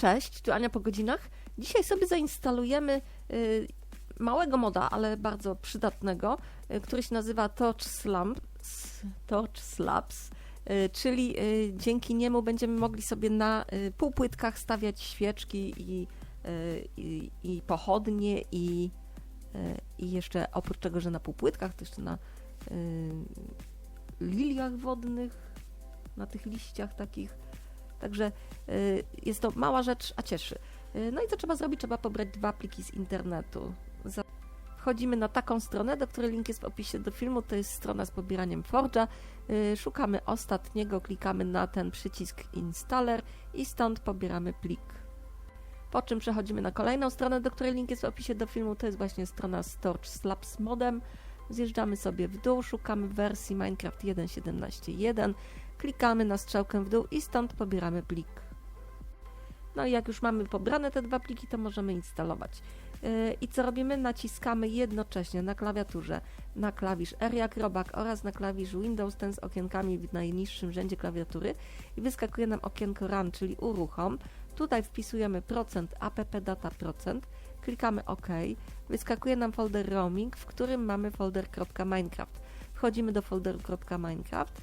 Cześć, tu Ania po godzinach. Dzisiaj sobie zainstalujemy y, małego moda, ale bardzo przydatnego, y, który się nazywa Torch Slabs, Torch Slabs y, czyli dzięki niemu będziemy mogli sobie na półpłytkach stawiać świeczki i, i, pochodnie i, i jeszcze oprócz tego, że na półpłytkach, to jeszcze na liliach wodnych, na tych liściach takich. Także y, jest to mała rzecz, a cieszy. Y, No i co trzeba zrobić? Trzeba pobrać dwa pliki z internetu. Wchodzimy na taką stronę, do której link jest w opisie do filmu. To jest strona z pobieraniem Forge'a. Y, Szukamy ostatniego, klikamy na ten przycisk Installer i stąd pobieramy plik. Po czym przechodzimy na kolejną stronę, do której link jest w opisie do filmu. To jest właśnie strona Storage Slabs Modem. Zjeżdżamy sobie w dół, szukamy wersji Minecraft 1.17.1, klikamy na strzałkę w dół i stąd pobieramy plik. No i jak już mamy pobrane te dwa pliki, to możemy instalować. Yy, I co robimy? Naciskamy jednocześnie na klawiaturze na klawisz R jak robak oraz na klawisz Windows, ten z okienkami w najniższym rzędzie klawiatury i wyskakuje nam okienko Run, czyli uruchom. Tutaj wpisujemy procent app data procent, klikamy OK, wyskakuje nam folder roaming, w którym mamy folder .minecraft. Wchodzimy do folderu .minecraft,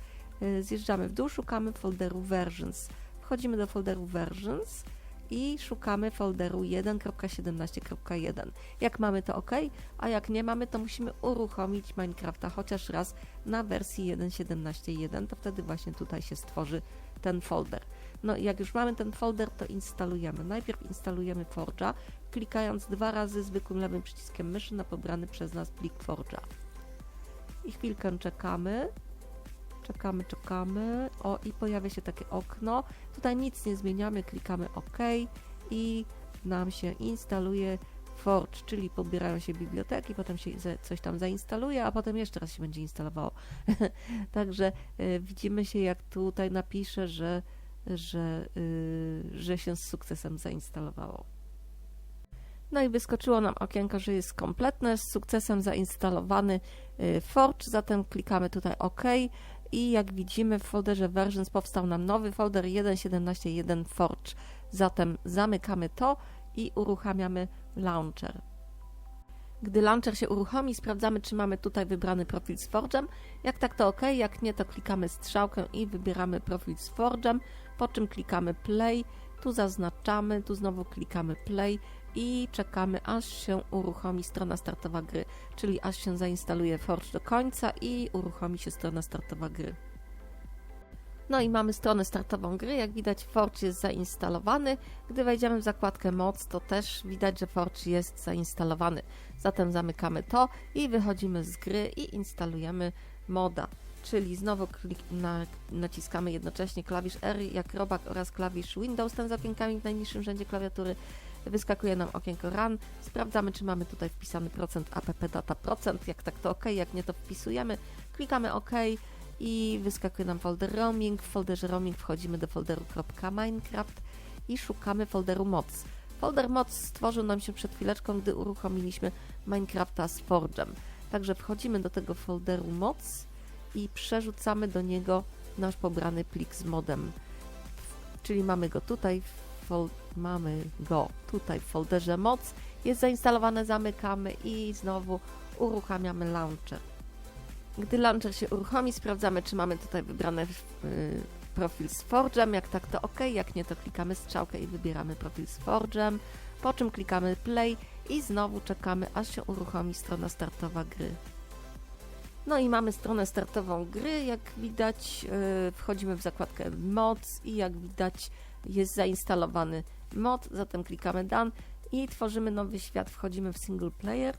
zjeżdżamy w dół, szukamy folderu versions. Wchodzimy do folderu versions i szukamy folderu 1.17.1. Jak mamy to OK, a jak nie mamy, to musimy uruchomić Minecrafta chociaż raz na wersji 1.17.1, to wtedy właśnie tutaj się stworzy ten folder. No i jak już mamy ten folder, to instalujemy. Najpierw instalujemy Forge'a, klikając dwa razy zwykłym lewym przyciskiem myszy na pobrany przez nas plik Forge'a. I chwilkę czekamy. Czekamy, czekamy. O, i pojawia się takie okno. Tutaj nic nie zmieniamy, klikamy OK i nam się instaluje Forge, czyli pobierają się biblioteki, potem się coś tam zainstaluje, a potem jeszcze raz się będzie instalowało. Także y, widzimy się, jak tutaj napisze, że, że, y, że się z sukcesem zainstalowało. No i wyskoczyło nam okienko, że jest kompletne, z sukcesem zainstalowany y, Forge, zatem klikamy tutaj OK i jak widzimy w folderze Versions powstał nam nowy folder 1.17.1 Forge. Zatem zamykamy to i uruchamiamy launcher. Gdy launcher się uruchomi, sprawdzamy, czy mamy tutaj wybrany profil z Forge'em. Jak tak, to OK, jak nie, to klikamy strzałkę i wybieramy profil z Forge'em, po czym klikamy Play, tu zaznaczamy, tu znowu klikamy Play i czekamy, aż się uruchomi strona startowa gry, czyli aż się zainstaluje Forge do końca i uruchomi się strona startowa gry. No i mamy stronę startową gry. Jak widać, Forge jest zainstalowany. Gdy wejdziemy w zakładkę Moc, to też widać, że Forge jest zainstalowany. Zatem zamykamy to i wychodzimy z gry i instalujemy moda. Czyli znowu klik, na, naciskamy jednocześnie klawisz R jak robak oraz klawisz Windows, ten z okienkami w najniższym rzędzie klawiatury. Wyskakuje nam okienko Run. Sprawdzamy, czy mamy tutaj wpisany procent app data procent. Jak tak, to OK. Jak nie, to wpisujemy. Klikamy OK i wyskakuje nam folder roaming. W folderze roaming wchodzimy do folderu .minecraft i szukamy folderu moc. Folder moc stworzył nam się przed chwileczką, gdy uruchomiliśmy Minecrafta z Forge'em. Także wchodzimy do tego folderu moc i przerzucamy do niego nasz pobrany plik z modem. Czyli mamy go tutaj, mamy go tutaj w folderze moc, jest zainstalowane, zamykamy i znowu uruchamiamy launcher. Gdy launcher się uruchomi, sprawdzamy, czy mamy tutaj wybrany y, profil z Forge'em. Jak tak, to OK. Jak nie, to klikamy strzałkę i wybieramy profil z Forge'em. Po czym klikamy Play i znowu czekamy, aż się uruchomi strona startowa gry. No i mamy stronę startową gry. Jak widać, y, wchodzimy w zakładkę Moc i jak widać, jest zainstalowany mod. Zatem klikamy Done i tworzymy nowy świat. Wchodzimy w single player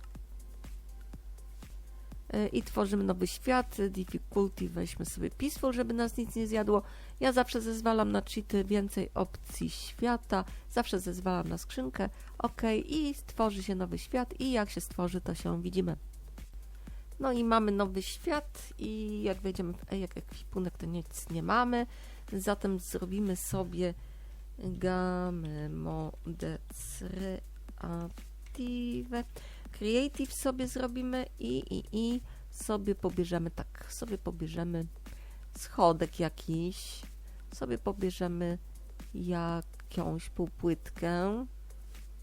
y, i tworzymy nowy świat. Difficulty weźmy sobie Peaceful, żeby nas nic nie zjadło. Ja zawsze zezwalam na cheaty, więcej opcji świata. Zawsze zezwalam na skrzynkę. OK i stworzy się nowy świat i jak się stworzy, to się widzimy. No i mamy nowy świat i jak wejdziemy w jak ekwipunek, to nic nie mamy. Zatem zrobimy sobie gamę mode creative. Sobie zrobimy i, i, i sobie pobierzemy tak, sobie pobierzemy schodek jakiś, sobie pobierzemy jak jakąś półpłytkę,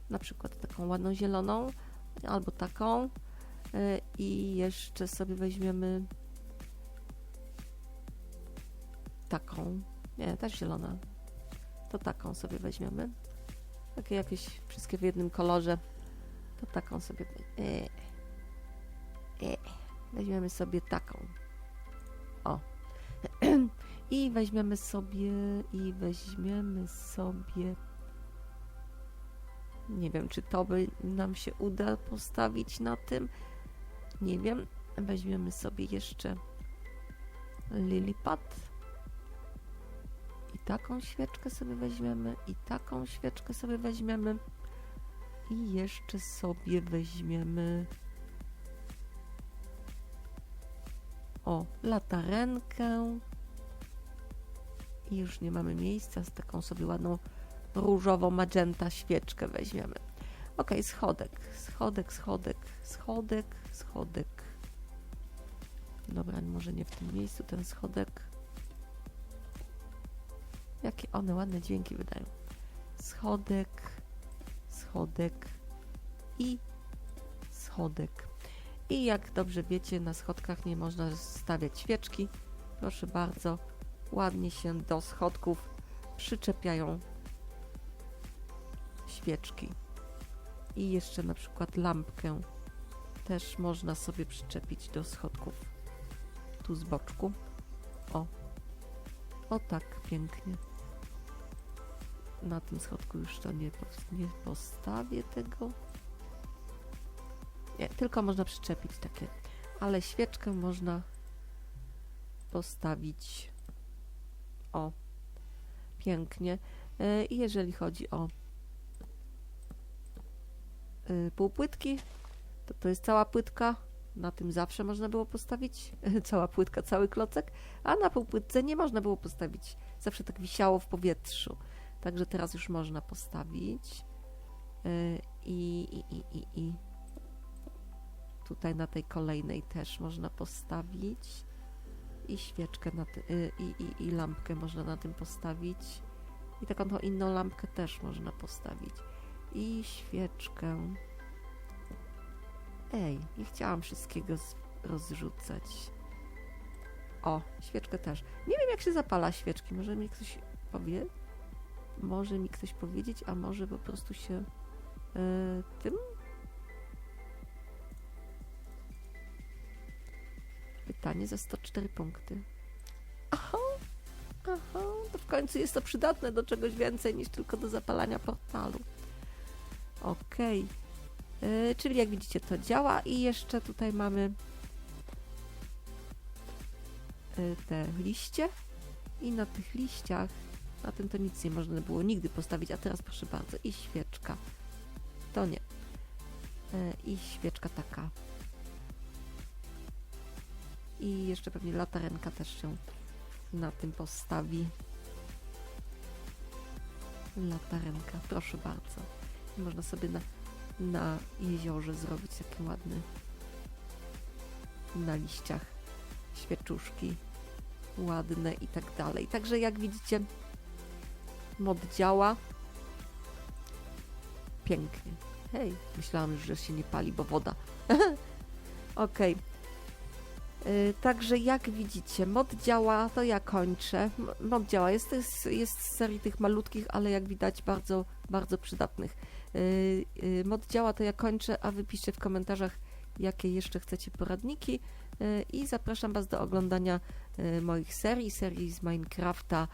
na przykład taką ładną zieloną, albo taką. E, I jeszcze sobie weźmiemy taką. Nie, też zielona. To taką sobie weźmiemy. Takie jakieś wszystkie w jednym kolorze. To taką sobie. E, e, weźmiemy sobie taką. O. I weźmiemy sobie. I weźmiemy sobie. Nie wiem, czy to by nam się uda postawić na tym. Nie wiem. Weźmiemy sobie jeszcze lilipad. I taką świeczkę sobie weźmiemy. I taką świeczkę sobie weźmiemy. I jeszcze sobie weźmiemy. O, latarenkę. I już nie mamy miejsca. Z taką sobie ładną różową magenta świeczkę weźmiemy. Ok, schodek, schodek, schodek, schodek, schodek. Dobra, może nie w tym miejscu ten schodek. Jakie one ładne dźwięki wydają. Schodek, schodek i schodek. I jak dobrze wiecie, na schodkach nie można stawiać świeczki. Proszę bardzo, ładnie się do schodków przyczepiają świeczki. I jeszcze na przykład lampkę też można sobie przyczepić do schodków. Tu z boczku. O. O tak, pięknie. Na tym schodku już to nie, nie postawię tego. Nie, tylko można przyczepić takie. Ale świeczkę można postawić. O. Pięknie. E, I jeżeli chodzi o y, półpłytki, to to jest cała płytka. Na tym zawsze można było postawić cała płytka, cały klocek, a na półpłytce nie można było postawić. Zawsze tak wisiało w powietrzu. Także teraz już można postawić. Y, I, i, i, i, i tutaj na tej kolejnej też można postawić. I świeczkę na ty, y, i, i, i lampkę można na tym postawić. I taką inną lampkę też można postawić. I świeczkę. Ej, nie chciałam wszystkiego rozrzucać. O, świeczkę też. Nie wiem, jak się zapala świeczki. Może mi ktoś powie? Może mi ktoś powiedzieć, a może po prostu się e, tym? Pytanie za 104 punkty. Aha, aha, to w końcu jest to przydatne do czegoś więcej niż tylko do zapalania portalu. Okej. Yy, czyli jak widzicie to działa i jeszcze tutaj mamy yy, te liście i na tych liściach na tym to nic nie można było nigdy postawić, a teraz proszę bardzo i świeczka. To nie. Yy, I świeczka taka. I jeszcze pewnie latarenka też się na tym postawi. Latarenka, proszę bardzo. Można sobie na, na jeziorze zrobić takie ładne na liściach świeczuszki ładne i tak dalej. Także jak widzicie mod działa pięknie. Hej, myślałam już, że się nie pali, bo woda. Y, Także jak widzicie, mod działa, to ja kończę. Mod działa, jest, jest, jest z serii tych malutkich, ale jak widać bardzo, bardzo przydatnych. Y, y, Mod działa, to ja kończę, a wy piszcie w komentarzach, jakie jeszcze chcecie poradniki y, i zapraszam Was do oglądania moich serii, serii z Minecrafta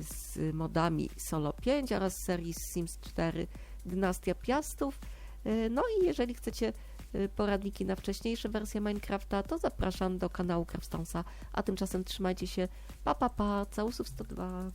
z modami Solo 5 oraz serii z Sims 4 Dynastia Piastów. No i jeżeli chcecie poradniki na wcześniejsze wersje Minecrafta, to zapraszam do kanału Craftstonesa, a tymczasem trzymajcie się, pa pa pa, całusów 102.